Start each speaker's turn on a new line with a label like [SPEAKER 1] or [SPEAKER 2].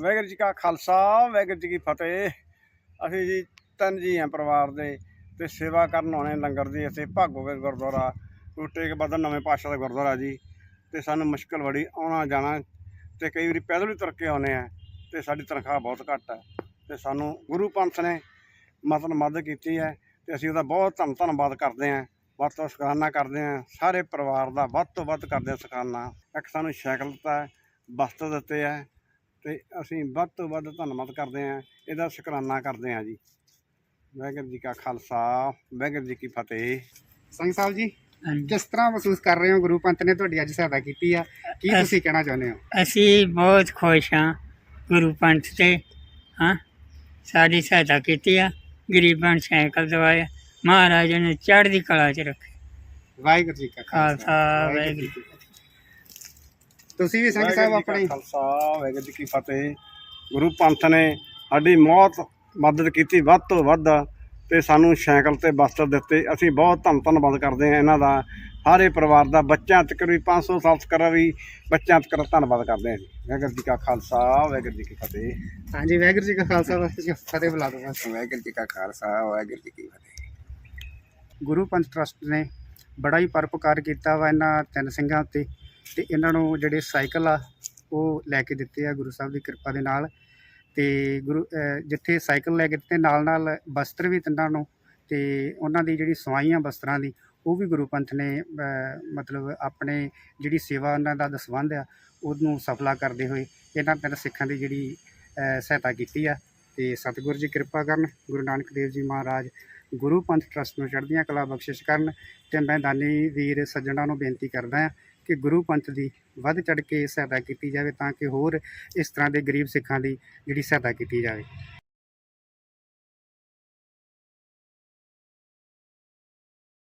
[SPEAKER 1] ਵਾਹਿਗੁਰੂ ਜੀ ਕਾ ਖਾਲਸਾ, ਵਾਹਿਗੁਰੂ ਜੀ ਕੀ ਫਤਿਹ। ਅਸੀਂ ਜੀ ਤਿੰਨ ਜੀ ਹਾਂ ਪਰਿਵਾਰ ਦੇ ਤੇ ਸੇਵਾ ਕਰਨ ਆਉਣੇ ਲੰਗਰ ਦੀ। ਅਸੀਂ ਭਾਗੋਗੇ ਗੁਰਦੁਆਰਾ ਟੂਟੇ ਕੇ ਬਦਨ ਨਵੇਂ ਪਾਤਸ਼ਾਹ ਦਾ ਗੁਰਦੁਆਰਾ ਜੀ। ਤੇ ਸਾਨੂੰ ਮੁਸ਼ਕਲ ਬੜੀ ਆਉਣਾ ਜਾਣਾ, ਤੇ ਕਈ ਵਾਰੀ ਪੈਦਲ ਵੀ ਤੁਰ ਕੇ ਆਉਨੇ ਆ, ਤੇ ਸਾਡੀ ਤਨਖਾਹ ਬਹੁਤ ਘੱਟ ਹੈ ਤੇ ਸਾਨੂੰ ਗੁਰੂ ਪੰਥ ਨੇ ਮਤਲਬ ਮਦਦ ਕੀਤੀ ਹੈ, ਤੇ ਅਸੀਂ ਉਹਦਾ ਬਹੁਤ ਧੰਨ ਧੰਨਵਾਦ ਕਰਦੇ ਹਾਂ। ਵੱਧ ਤੋਂ ਸ਼ੁਕਰਾਨਾ ਕਰਦੇ ਹਾਂ। ਸਾਰੇ ਪਰਿਵਾਰ ਦਾ ਵੱਧ ਤੋਂ ਵੱਧ ਕਰਦੇ ਹਾਂ ਸ਼ੁਕਰਾਨਾ ਇੱਕ ਸਾਨੂੰ ਸਾਈਕਲ ਦਿੱਤਾ ਹੈ ਦਿੱਤੇ ਹੈ ਤੇ ਅਸੀਂ ਵੱਧ ਤੋਂ ਵੱਧ ਧੰਨਵਾਦ ਕਰਦੇ ਹਾਂ। ਇਹਦਾ ਸ਼ੁਕਰਾਨਾ ਕਰਦੇ ਹਾਂ ਜੀ। ਵਾਹਿਗੁਰੂ ਜੀ ਕਾ ਖਾਲਸਾ ਵਾਹਿਗੁਰੂ ਜੀ ਕੀ ਫਤਿਹ।
[SPEAKER 2] ਸਿੰਘ ਸਾਹਿਬ ਜੀ। ਕਿਸ ਤਰ੍ਹਾਂ ਮਹਿਸੂਸ ਕਰ ਰਹੇ ਹੋ? ਗੁਰੂ ਪੰਥ ਨੇ ਤੁਹਾਡੀ ਅੱਜ ਸਹਾਇਤਾ ਕੀਤੀ ਆ। ਕੀ ਤੁਸੀਂ ਕਹਿਣਾ ਚਾਹੁੰਦੇ ਹੋ?
[SPEAKER 3] ਅਸੀਂ ਬਹੁਤ ਖੁਸ਼ ਹਾਂ ਗੁਰੂ ਪੰਥ ਤੇ ਹਾਂ। ਸਾਡੀ ਸਹਾਇਤਾ ਕੀਤੀ ਆ। ਗਰੀਬਾਂ ਨੂੰ ਸਾਈਕਲ ਦਵਾਇਆ। ਮਹਾਰਾਜ ਨੇ ਚੜ੍ਹਦੀ ਕਲਾ 'ਚ ਰੱਖੇ।
[SPEAKER 2] ਵਾਹਿਗੁਰੂ ਜੀ ਕਾ
[SPEAKER 3] ਖਾਲਸਾ।
[SPEAKER 2] ਵਾਹਿਗੁਰੂ ਜੀ। ਤੁਸੀਂ ਵੀ ਸਿੰਘ ਸਾਹਿਬ ਆਪਣੇ
[SPEAKER 1] ਖਾਲਸਾ ਵਾਹਿਗੁਰੂ ਜੀ ਕੀ ਫਤਿਹ। ਗੁਰੂ ਪੰਥ ਨੇ ਸਾਡੀ ਬਹੁਤ ਮਦਦ ਕੀਤੀ ਵੱਧ ਤੋਂ ਵੱਧ ਤੇ ਸਾਨੂੰ ਸਾਈਕਲ ਤੇ ਬਸਤਰ ਦਿੱਤੇ। ਅਸੀਂ ਬਹੁਤ ਧੰਨ ਧੰਨਵਾਦ ਕਰਦੇ ਹਾਂ ਇਹਨਾਂ ਦਾ। ਸਾਰੇ ਪਰਿਵਾਰ ਦਾ ਬੱਚਿਆਂ ਤੱਕ ਵੀ 500 ਸਾਲ ਤੱਕ ਵੀ ਬੱਚਿਆਂ ਤੱਕ ਧੰਨਵਾਦ ਕਰਦੇ ਹਾਂ। ਜੀ ਵਾਹਿਗੁਰੂ ਜੀ ਕਾ ਖਾਲਸਾ ਵਾਹਿਗੁਰੂ ਜੀ ਕੀ ਫਤਿਹ।
[SPEAKER 2] ਹਾਂਜੀ ਵਾਹਿਗੁਰੂ ਜੀ ਕਾ ਖਾਲਸਾ ਵਾਹਿਗੁਰੂ ਜੀ ਕੀ ਫਤਿਹ ਬੁਲਾ ਦੋ
[SPEAKER 4] ਵਾਹਿਗੁਰੂ ਜੀ ਕਾ ਖਾਲਸਾ ਵਾਹਿਗੁਰੂ ਜੀ ਕੀ ਫਤਿਹ।
[SPEAKER 2] ਗੁਰੂ ਪੰਥ ਟਰਸਟ ਨੇ ਬੜਾ ਹੀ ਪਰਪਕਾਰ ਕੀਤਾ ਵਾ ਇਹਨਾਂ ਤਿੰਨ ਸਿੰਘਾਂ ਉੱਤੇ। ਤੇ ਇਹਨਾਂ ਨੂੰ ਜਿਹੜੇ ਸਾਈਕਲ ਆ, ਉਹ ਲੈ ਕੇ ਦਿੱਤੇ ਆ ਗੁਰੂ ਸਾਹਿਬ ਦੀ ਕਿਰਪਾ ਦੇ ਨਾਲ। ਤੇ ਗੁਰੂ ਜਿੱਥੇ ਸਾਈਕਲ ਲੈ ਕੇ ਦਿੱਤੇ ਨਾਲ ਨਾਲ ਬਸਤਰ ਵੀ ਤਿੰਨਾਂ ਨੂੰ, ਤੇ ਉਹਨਾਂ ਦੀ ਜਿਹੜੀ ਸਵਾਈ ਆ ਬਸਤਰਾਂ ਦੀ, ਉਹ ਵੀ ਗੁਰੂ ਪੰਥ ਨੇ ਮਤਲਬ ਆਪਣੇ ਜਿਹੜੀ ਸੇਵਾ ਉਹਨਾਂ ਦਾ ਦਸਵੰਧ ਆ, ਉਹਨੂੰ ਸਫਲਾ ਕਰਦੇ ਹੋਏ ਇਹਨਾਂ ਤਿੰਨ ਸਿੱਖਾਂ ਦੀ ਜਿਹੜੀ ਸਹਾਇਤਾ ਕੀਤੀ ਆ। ਤੇ ਸਤਿਗੁਰੂ ਜੀ ਕਿਰਪਾ ਕਰਨ, ਗੁਰੂ ਨਾਨਕ ਦੇਵ ਜੀ ਮਹਾਰਾਜ ਗੁਰੂ ਪੰਥ ਟਰਸਟ ਨੂੰ ਚੜ੍ਹਦੀਆਂ ਕਲਾ ਬਖਸ਼ਿਸ਼ ਕਰਨ, ਤੇ ਮੈਂ ਦਾਨੀ ਵੀਰ ਸੱਜਣਾ ਨੂੰ ਬੇਨਤੀ ਕਰਦਾ ਹਾਂ ਕਿ ਗੁਰੂ ਪੰਥ ਦੀ ਵੱਧ ਚੜ੍ਹ ਕੇ ਸਹਾਇਤਾ ਕੀਤੀ ਜਾਵੇ ਤਾਂ ਕਿ ਹੋਰ ਇਸ ਤਰ੍ਹਾਂ ਦੇ ਗਰੀਬ ਸਿੱਖਾਂ ਦੀ ਜਿਹੜੀ ਸਹਾਇਤਾ ਕੀਤੀ ਜਾਵੇ।